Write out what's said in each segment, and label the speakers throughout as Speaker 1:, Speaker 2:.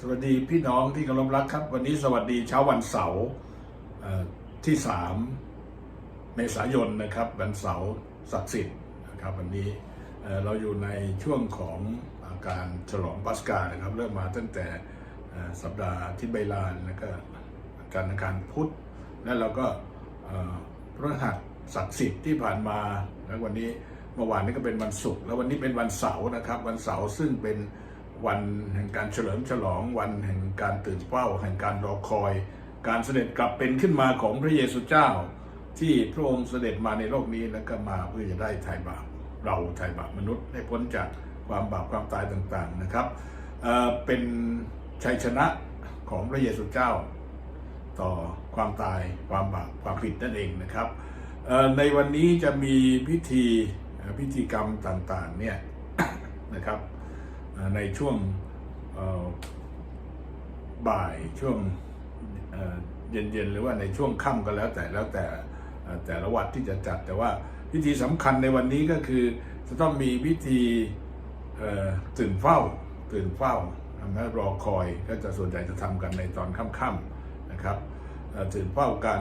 Speaker 1: สวัสดีพี่น้องที่เคารพรักครับ วันนี้สวัสดีเช้าวันเสาร์เอ่อที่ 3 เมษายนนะครับวันเสาร์ศักดิ์สิทธิ์นะครับวันนี้เราอยู่ในช่วงของอาการฉลองปัสกานะครับ เริ่มมาตั้งแต่สัปดาห์ที่ใบลานแล้วก็การอาการพุทธแล้วเราก็พระหัสศักดิ์สิทธิ์ที่ผ่านมาแล้ววันนี้เมื่อวานนี้ก็เป็นวันศุกร์แล้ววันนี้เป็นวันเสาร์นะครับ วันเสาร์ซึ่งเป็น วันแห่งการเฉลิมฉลอง วันแห่งการตื่นเป้า แห่งการรอคอย การเสด็จกลับเป็นขึ้นมาของพระเยซูเจ้า ที่พระองค์เสด็จมาในโลกนี้แล้วก็มาเพื่อจะได้ไถ่บาปเราไถ่บาปมนุษย์ให้พ้นจากความบาปความตายต่างๆนะครับเเป็นชัยชนะของพระเยซูเจ้า ต่อความตายความบาปความผิดนั่นเองนะครับในวันนี้จะมีพิธีพิธีกรรมต่างๆเนี่ยนะครับ ในช่วงบ่ายช่วงเอ่อเย็นๆ หรือว่าในช่วงค่ำก็แล้วแต่แล้วแต่แต่ละวัดที่จะจัดแต่ว่าพิธีสำคัญในวันนี้ก็คือ จะต้องมีพิธีตื่นเฝ้าตื่นเฝ้านะรอคอยก็จะส่วนใหญ่จะทำกันในตอนค่ำๆนะครับตื่นเฝ้าการ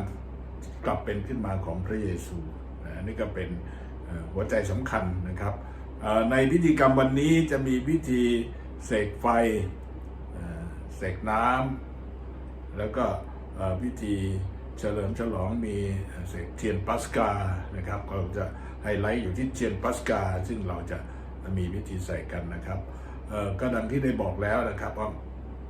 Speaker 1: กลับเป็นขึ้นมาของพระเยซูนี่ก็เป็นหัวใจสำคัญนะครับ ในพิธีกรรมวันนี้จะมีพิธีเสกไฟเสกน้ำแล้วก็พิธีเฉลิมฉลองมีเสกเทียนปัสกานะครับเราจะไฮไลท์อยู่ที่เทียนปัสกา ซึ่งเราจะมีพิธีใส่กันนะครับก็ดังที่ได้บอกแล้วนะครับว่า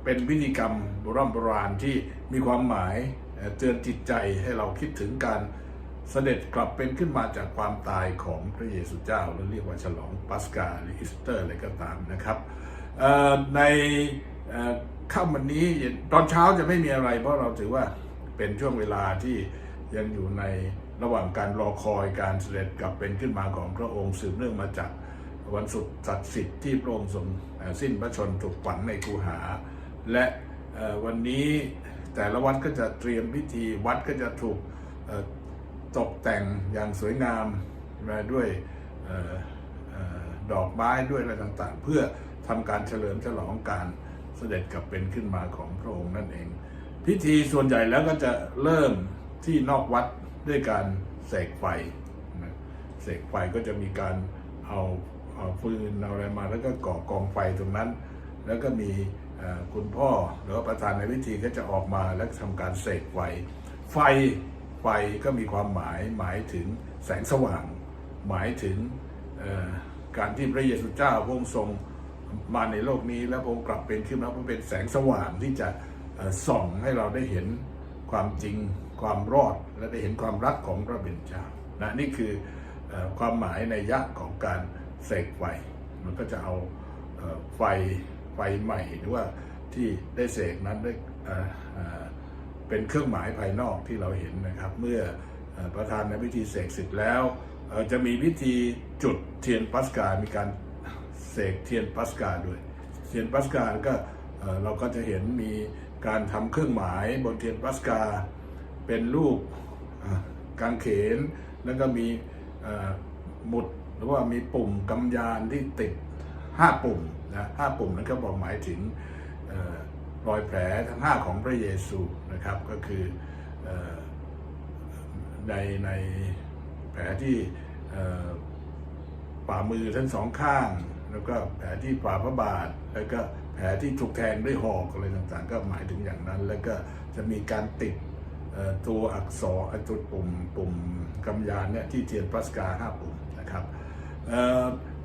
Speaker 1: เป็นพิธีกรรมโบราณโบราณที่มีความหมายเอ่อเตือนจิตใจให้เราคิดถึงการ เสด็จกลับเป็นขึ้นมาจากความตายของพระเยซูเจ้าหรือเรียกว่าฉลองปัสกาหรืออีสเตอร์อะไรก็ตามนะครับในค่ำวันนี้ตอนเช้าจะไม่มีอะไร เพราะเราถือว่าเป็นช่วงเวลาที่ยังอยู่ในระหว่างการรอคอยการเสด็จกลับเป็นขึ้นมาของพระองค์สืบเนื่องมาจากวันสุดศักดิ์สิทธิ์ที่พระองค์ทรงสิ้นพระชนถูกฝังในคูหา และวันนี้แต่ละวัดก็จะเตรียมพิธีวัดก็จะถูก ตกแต่งอย่างสวยงามมาด้วยออดอกไม้ด้วยอะไรต่างๆ เพื่อทำการเฉลิมฉลองการเสด็จกลับเป็นขึ้นมาของพระองค์นั่นเอง พิธีส่วนใหญ่แล้วก็จะเริ่มที่นอกวัดด้วยการเสกไฟนะเสกไฟก็จะมีการเอาเอาฟืนเอาอะไรมาแล้วก็ก่อกองไฟตรงนั้น แล้วก็มีคุณพ่อหรือว่าประธานในพิธีก็จะออกมาแล้วทำการเสกไฟ ไฟ ไฟก็มีความหมายหมายถึงแสงสว่าง หมายถึงการที่พระเยซูเจ้าพระองค์ทรงมาในโลกนี้ แล้วพระองค์กลับเป็นขึ้นมาเพื่อเป็นแสงสว่างที่จะส่องให้เราได้เห็นความจริงความรอดและได้เห็นความรักของพระบิดานะนี่คืออความหมายในยะของการเสกไฟ มันก็จะเอาไฟไฟใหม่หรือว่าที่ได้เสกนั้นได้ เป็นเครื่องหมายภายนอกที่เราเห็นนะครับ เมื่อประธานในพิธีเสกเสร็จแล้ว จะมีพิธีจุดเทียนปัสกา มีการเสกเทียนปัสกาด้วย เทียนปัสกาก็เอ่อเราก็จะเห็นมีการทำเครื่องหมายบนเทียนปัสกา เป็นรูปกางเขน แล้วก็มีหมุดหรือว่ามีปุ่มกำยานที่ติด 5 ปุ่มนะห้าปุ่มนั้นก็บอกหมายถึง รอยแผลทั้ง5ของพระเยซูนะครับก็คืออในในแผลที่เอ่อฝ่ามือทั้งสองข้าง แล้วก็แผลที่ฝ่าพระบาท แล้วก็แผลที่ถูกแทงด้วยหอกอะไรต่างๆ ก็หมายถึงอย่างนั้น แล้วก็จะมีการติดตัวอักษรอ้ตัวปุ่มปุ่มกำยานเนี่ยที่เทียนปัสกาห้าปุ่มนะครับเ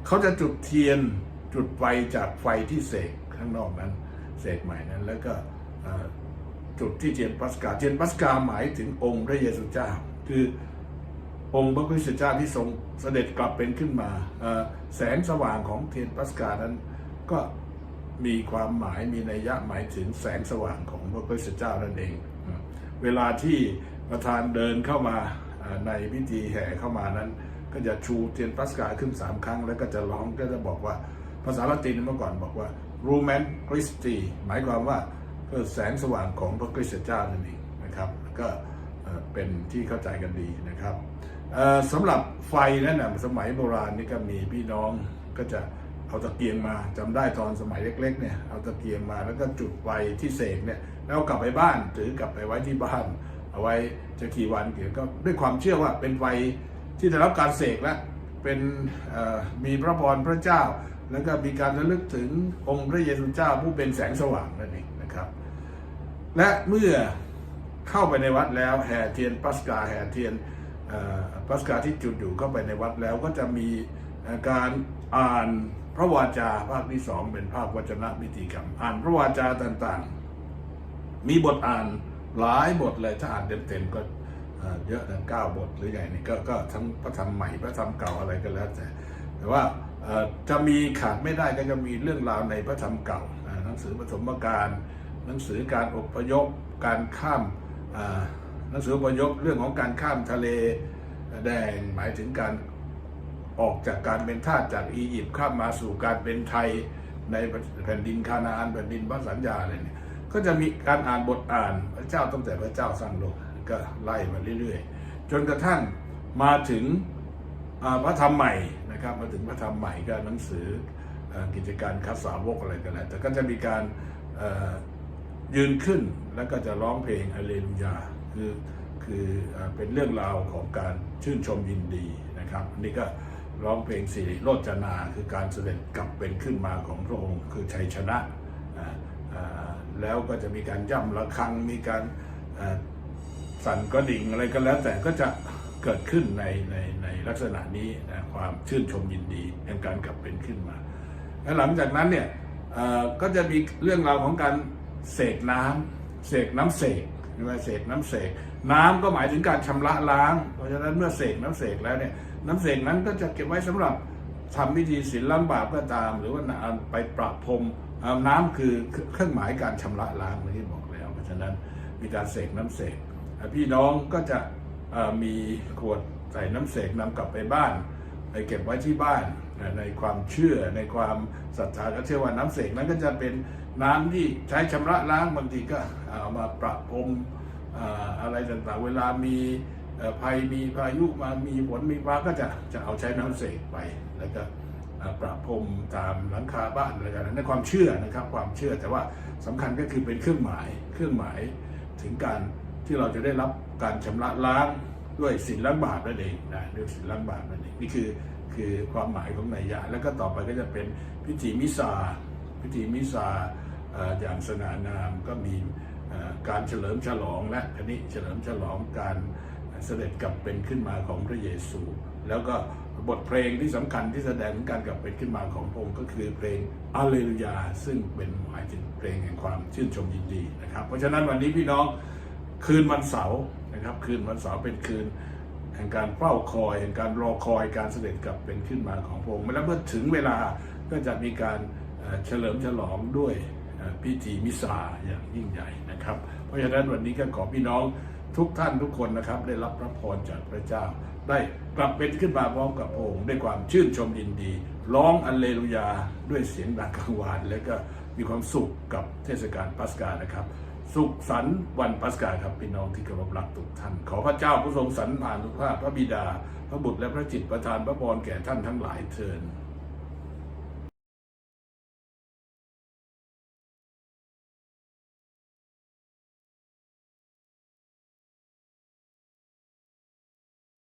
Speaker 1: เขาจะจุดเทียนจุดไฟจากไฟที่เสกข้างนอกนั้น เสกใหม่นั้น แล้วก็จุดที่เทียนปัสกาเทียนปัสกาหมายถึงองค์พระเยซูเจ้า คือองค์พระคริสต์เจ้าที่ทรงเสด็จกลับเป็นขึ้นมาแสงสว่างของเทียนปัสกานั้นก็มีความหมายมีนัยยะหมายถึงแสงสว่างของพระคริสต์เจ้านั่นเอง เวลาที่ประธานเดินเข้ามาในพิธีแห่เข้ามานั้น ก็จะชูเทียนปัสกาขึ้นสามครั้ง แล้วก็จะร้องก็จะบอกว่า ภาษาละตินเมื่อก่อนบอกว่า Rumen Christi หมายความว่าแสงสว่างของพระคริสต์เจ้านั่นเองนะครับก็เป็นที่เข้าใจกันดีนะครับสำหรับไฟนั้นนะสมัยโบราณนี่ก็มีพี่น้องก็จะเอาตะเกียงมาจำได้ตอนสมัยเล็กๆเนี่ยเอาตะเกียงมาแล้วก็จุดไฟที่เสกเนี่ยแล้วกลับไปบ้านถือกลับไปไว้ที่บ้าน เอาไว้จะกี่วันเกี่ยวก็ด้วยความเชื่อว่าเป็นไฟที่ได้รับการเสกและเป็นมีพระพรพระเจ้า แล้วก็มีการระลึกถึงองค์พระเยซูเจ้าผู้เป็นแสงสว่างนั่นเองนะครับ และเมื่อเข้าไปในวัดแล้วแห่เทียนปัสกาแห่เทียนปัสกาที่จุดอยู่เข้าไปในวัดแล้วก็จะมีการอ่านพระวาจาภาคที่สองเป็นภาควจนะพิธีกรรม อ่านพระวาจาต่างๆ มีบทอ่านหลายบทเลยถ้าอ่านเต็มๆก็เยอะถึงเก้าบทหรือใหญ่นี่ก็ก็ทั้งพระธรรมใหม่พระธรรมเก่าอะไรก็แล้วแต่แต่ว่า จะมีขาดไม่ได้ก็จะมีเรื่องราวในพระธรรมเก่า หนังสือปฐมกาลหนังสือการอพยพการข้ามหนังสืออพยพเรื่องของการข้ามทะเลแดงหมายถึงการออกจากการเป็นทาสจากอียิปต์ข้ามมาสู่การเป็นไทยในแผ่นดินคานาอันแผ่นดินพระสัญญาอะไรเนี่ยก็จะมีการอ่านบทอ่านพระเจ้าตั้งแต่พระเจ้าสร้างโลกก็ไล่มาเรื่อยๆ จนกระทั่งมาถึงพระธรรมใหม่ นะครับมาถึงพระธรรมใหม่ก็หนังสืออกิจการคัดสาวกอะไรกันแหละแต่ก็จะมีการยืนขึ้นแล้วก็จะร้องเพลงอเลลูยาคือคือเอ่อเป็นเรื่องราวของการชื่นชมยินดีนะครับอันนี่ก็ร้องเพลงสิริโรจนาคือการเสด็จกลับเป็นขึ้นมาของพระองค์คือชัยชนะแล้วก็จะมีการย่ำระฆังมีการสั่นกระดิ่งอะไรก็แล้วแต่ก็จะ เกิดขึ้นในในในลักษณะนี้นะความชื่นชมยินดีแห่งการกลับเป็นขึ้นมา และหลังจากนั้นเนี่ยก็จะมีเรื่องราวของการเสกน้ำเสกน้ำเสกใช่ไหมเสกน้ำเสกน้ำก็หมายถึงการชำระล้าง เพราะฉะนั้นเมื่อเสกน้ำเสกแล้วเนี่ยน้ำเสกนั้นก็จะเก็บไว้สำหรับทำพิธีศีลล้างบาปก็ตาม หรือว่าไปประพรมน้ำคือเครื่องหมายการชำระล้างอย่างที่บอกแล้ว เพราะฉะนั้นมีการเสกน้ำเสกพี่น้องก็จะ มีขวดใส่น้ำเสกนำกลับไปบ้านไปเก็บไว้ที่บ้านในความเชื่อในความศรัทธาก็เชื่อว่าน้ำเสกนั้นก็จะเป็นน้ำที่ใช้ชำระล้างบางทีก็เอามาประพรมอะไรต่างๆ เวลามีภัยมีพายุมามีฝนมีฟ้าก็จะจะเอาใช้น้ำเสกไปแล้วก็ประพรมตามหลังคาบ้านอะไรกันในความเชื่อนะครับความเชื่อแต่ว่าสำคัญก็คือเป็นเครื่องหมายเครื่องหมายถึงการ ที่เราจะได้รับการชำระล้างด้วยศีลล้างบาปนั่นเองนะด้วยศีลล้างบาปนั่นเองนี่คือคือความหมายของนัยยะแล้วก็ต่อไปก็จะเป็นพิธีมิซาพิธีมิซาอย่างสง่างามก็มีการเฉลิมฉลองและอันนี้เฉลิมฉลองการเสด็จกลับเป็นขึ้นมาของพระเยซู แล้วก็บทเพลงที่สำคัญที่แสดงถึงการกลับเป็นขึ้นมาของพระองค์ก็คือเพลงอาเลลูยาซึ่งเป็นหมายถึงเพลงแห่งความชื่นชมยินดีนะครับ เพราะฉะนั้นวันนี้พี่น้อง คืนวันเสาร์นะครับ คืนวันเสาร์เป็นคืนแห่งการเฝ้าคอยแห่งการรอคอยการเสด็จกลับเป็นขึ้นมาของพระองค์แล้วเมื่อถึงเวลาก็จะมีการเฉลิมฉลองด้วยเอ่อพิธีมิสาอย่างยิ่งใหญ่นะครับ เพราะฉะนั้นวันนี้ก็ขอพี่น้องทุกท่านทุกคนนะครับ ได้รับพระพรจากพระเจ้า ได้กลับเป็นขึ้นมาพร้อมกับพระองค์ ด้วยความชื่นชมยินดี ร้องอัลเลลูยา ด้วยเสียงดังกังวาน แล้วก็มีความสุขกับเทศกาลปัสกานะครับ สุขสันต์วันปัสกาครับพี่น้องที่เคารพรักทุกท่าน ขอพระเจ้าผู้ทรงสรรผ่านทุกภาพพระบิดา พระบุตรและพระจิตประทานพระพรแก่ท่านทั้งหลายเทิน